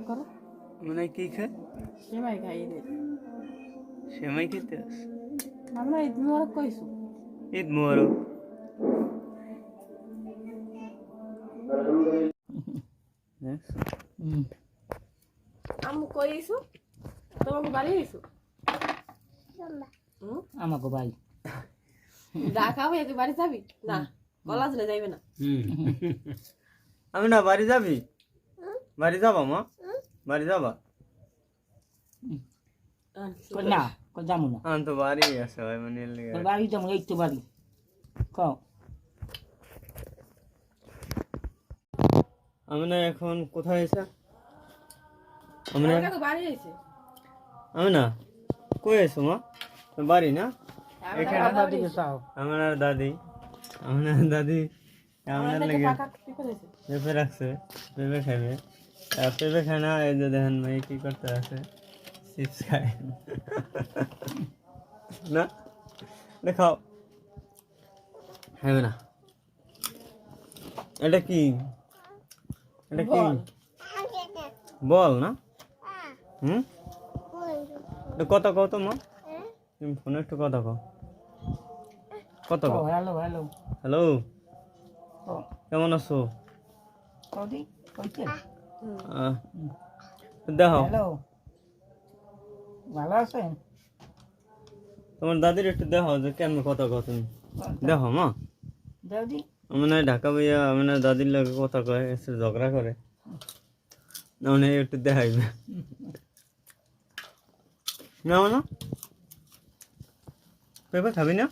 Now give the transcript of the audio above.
ভাগ করো? মানে কি খায় সেমাই খাই ঈদের সেমাই খেতে আস। আমরা ঈদ মোবারক কইছো ঈদ মোবারক। আম্মু কইছো তোমাকে বাড়ি গেছো আমাকে ভাই যা খাব একে বাড়ি যাবি? না কলেজ না যাইবে না। আমি না বাড়ি যাবি? বাড়ি যাবা মা? বাড়ি যাবা না যাব না আমি তো বাড়ি আছে ভাই মানে বাড়ি যাব এই তো বাড়ি কও আমি না এখন কোথায় এসে আমি বাড়ি গেছে আমি না কই এসো মা? তো বাড়ি না? এখানে? আমার দিকে চাও। আমার আর দাদি? আমার দাদি? আমার লেগে। রাখছে খাইবে। আর পেঁপে খায় না এই যে দেখেন ভাই কি করতে আছে চিপস খায়। না? দেখাও খাইবে না। এটা কি? এটা কি? বল। না? হুম? এটা কত কত মা? তুমি ফোনে একটু কথা কও। কত কও? Hello hello. হ্যালো? কেমন আছো? কও দি কইতে দেখো হ্যালো। ভালো আছেন? তোমার দাদির একটু দেখো যে কেমন কথা দেখো মা। দি ঢাকা ভাইয়া আমি না দাদির লাগে কথা কয় এসে ঝগড়া করে। না মানে একটু দেখাইবে। না খাবি না?